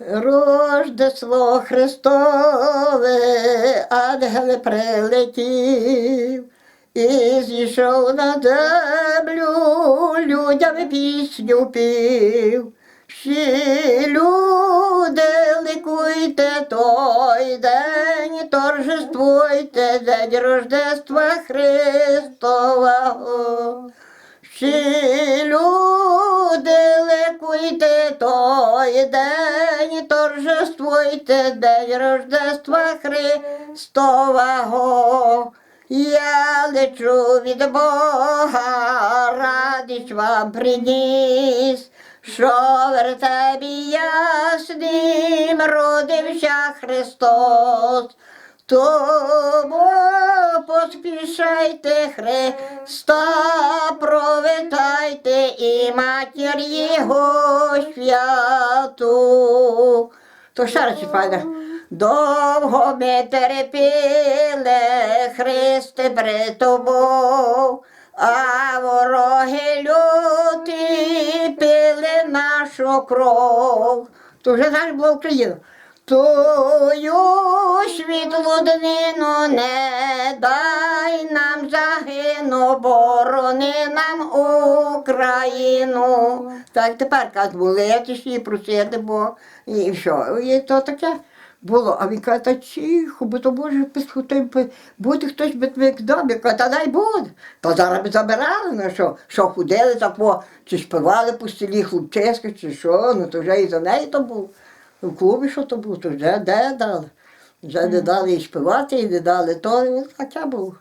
Рождество Христове, ангел прилетів і зійшов на землю, людям пісню пів. Всі люди ликуйте той день, торжествуйте день Рождества Христового. Всі той день, торжествуйте день Рождества Христового. Я лечу від Бога, радість вам приніс, що в вертебі яснім родився Христос. Тому поспішайте Христа, провитайте і матір Його святу. То раз файна. Довго ми терпіли, Христе при тобою, а вороги люті пили нашу кров. То вже знаєш була Україна. Тою світлу днину не дай загину, борони нам Україну. Так тепер кажуть, молитися і просити, бо і що, і то таке було. А він каже, та тихо, бо то писхоти, буде хтось би твоїх домі. Каже, та дай буде. Та зараз би забирали, ну що, що ходили та по, чи співали по селі хлопчиська, чи що, ну то вже і за неї то був. У клубі що то було, то вже де дали. Вже не дали і співати, і не дали то, і таке було.